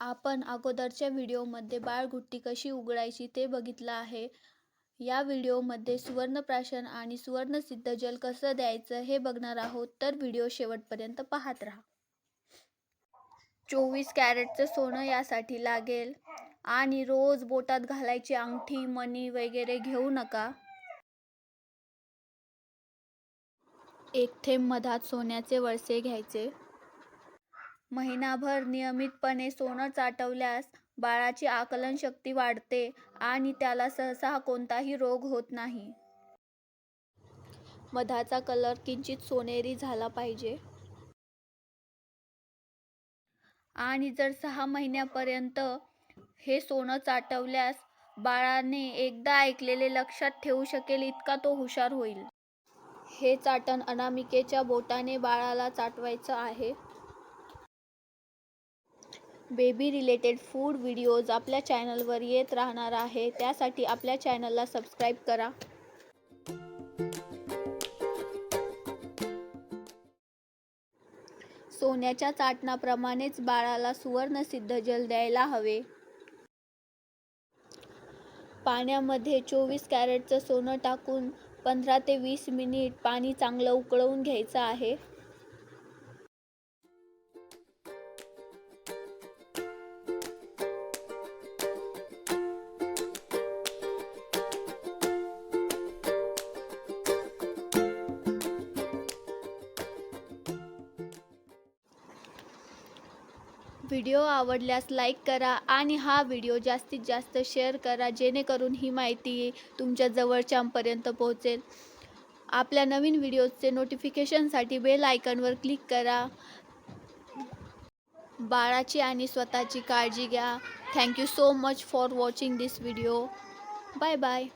आपण अगोदरच्या व्हिडिओमध्ये बाळगुट्टी कशी उघडायची ते बघितलं आहे. या व्हिडिओमध्ये सुवर्णप्राशन आणि सुवर्णसिद्ध जल कसं द्यायचं हे बघणार आहोत तर व्हिडिओ शेवटपर्यंत पाहत राहा. चोवीस कॅरेटचं सोनं यासाठी लागेल. आणि रोज बोटात घालायची अंगठी मणी वगैरे घेऊ नका. एक थेंब मधात सोन्याचे वळसे घ्यायचे. महिनाभर नियमितपणे सोनं चाटवल्यास बाळाची आकलन शक्ती वाढते आणि त्याला सहसा कोणताही रोग होत नाही. मधाचा कलर किंचित सोनेरी झाला पाहिजे. आणि जर सहा महिन्यापर्यंत हे सोनं चाटवल्यास बाळाने एकदा ऐकलेले लक्षात ठेवू शकेल इतका तो हुशार होईल. हे चाटण अनामिकेच्या बोटाने बाळाला चाटवायचं आहे. बेबी रिलेटेड फूड व्हिडिओज आपल्या चॅनलवर येत राहणार आहे. त्यासाठी आपल्या चॅनलला सबस्क्राईब करा. सोन्याच्या चाटणाप्रमाणेच बाळाला सुवर्णसिद्ध जल द्यायला हवे. पाण्यामध्ये चोवीस कॅरेटचं सोनं टाकून पंधरा ते वीस मिनिट पाणी चांगलं उकळवून घ्यायचं आहे. व्हिडिओ आवडल्यास लाईक करा आणि हा व्हिडिओ जास्तीत जास्त शेअर करा जेणेकरून ही माहिती तुमच्या जवळच्यांपर्यंत पोहोचेल. आपल्या नवीन व्हिडिओजचे नोटिफिकेशनसाठी बेल आयकनवर क्लिक करा. बाळाची आणि स्वतःची काळजी घ्या. Thank you so much for watching this video. Bye bye.